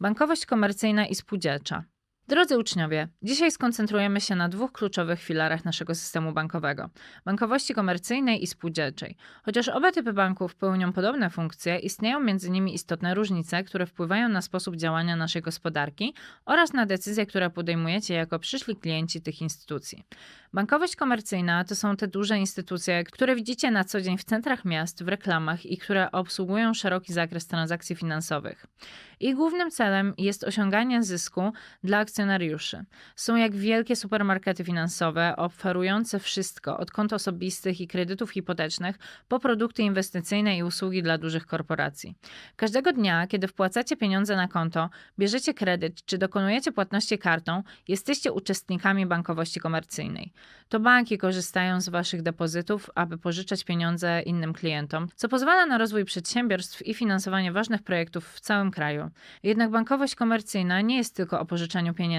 Bankowość komercyjna i spółdzielcza. Drodzy uczniowie, dzisiaj skoncentrujemy się na dwóch kluczowych filarach naszego systemu bankowego bankowości komercyjnej i spółdzielczej. Chociaż oba typy banków pełnią podobne funkcje, istnieją między nimi istotne różnice, które wpływają na sposób działania naszej gospodarki oraz na decyzje, które podejmujecie jako przyszli klienci tych instytucji. Bankowość komercyjna to są te duże instytucje, które widzicie na co dzień w centrach miast, w reklamach i które obsługują szeroki zakres transakcji finansowych. Ich głównym celem jest osiąganie zysku dla akcjonariuszy. Są jak wielkie supermarkety finansowe, oferujące wszystko od kont osobistych i kredytów hipotecznych po produkty inwestycyjne i usługi dla dużych korporacji. Każdego dnia, kiedy wpłacacie pieniądze na konto, bierzecie kredyt czy dokonujecie płatności kartą, jesteście uczestnikami bankowości komercyjnej. To banki korzystają z waszych depozytów, aby pożyczać pieniądze innym klientom, co pozwala na rozwój przedsiębiorstw i finansowanie ważnych projektów w całym kraju. Jednak bankowość komercyjna nie jest tylko o pożyczaniu pieniędzy,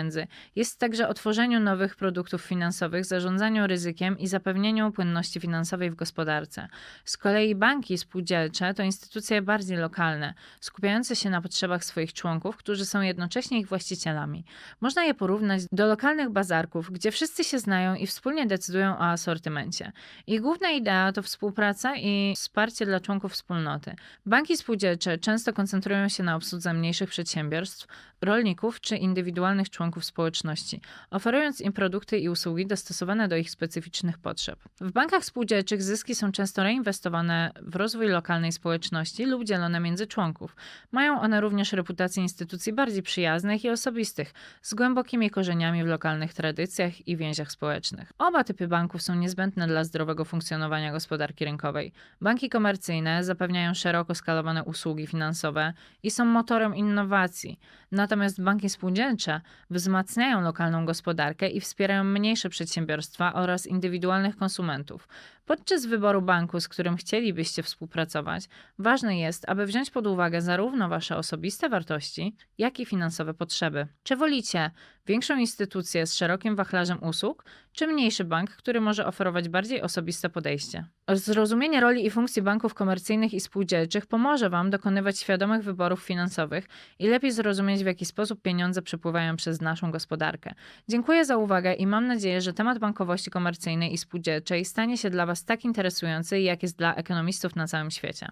jest także o tworzeniu nowych produktów finansowych, zarządzaniu ryzykiem i zapewnieniu płynności finansowej w gospodarce. Z kolei banki spółdzielcze to instytucje bardziej lokalne, skupiające się na potrzebach swoich członków, którzy są jednocześnie ich właścicielami. Można je porównać do lokalnych bazarków, gdzie wszyscy się znają i wspólnie decydują o asortymencie. Ich główna idea to współpraca i wsparcie dla członków wspólnoty. Banki spółdzielcze często koncentrują się na obsłudze mniejszych przedsiębiorstw, rolników czy indywidualnych członków społeczności, oferując im produkty i usługi dostosowane do ich specyficznych potrzeb. W bankach spółdzielczych zyski są często reinwestowane w rozwój lokalnej społeczności lub dzielone między członków. Mają one również reputację instytucji bardziej przyjaznych i osobistych, z głębokimi korzeniami w lokalnych tradycjach i więziach społecznych. Oba typy banków są niezbędne dla zdrowego funkcjonowania gospodarki rynkowej. Banki komercyjne zapewniają szeroko skalowane usługi finansowe i są motorem innowacji, natomiast banki spółdzielcze wzmacniają lokalną gospodarkę i wspierają mniejsze przedsiębiorstwa oraz indywidualnych konsumentów. Podczas wyboru banku, z którym chcielibyście współpracować, ważne jest, aby wziąć pod uwagę zarówno wasze osobiste wartości, jak i finansowe potrzeby. Czy wolicie większą instytucję z szerokim wachlarzem usług, czy mniejszy bank, który może oferować bardziej osobiste podejście? Zrozumienie roli i funkcji banków komercyjnych i spółdzielczych pomoże Wam dokonywać świadomych wyborów finansowych i lepiej zrozumieć, w jaki sposób pieniądze przepływają przez naszą gospodarkę. Dziękuję za uwagę i mam nadzieję, że temat bankowości komercyjnej i spółdzielczej stanie się dla Was tak interesujący, jak jest dla ekonomistów na całym świecie.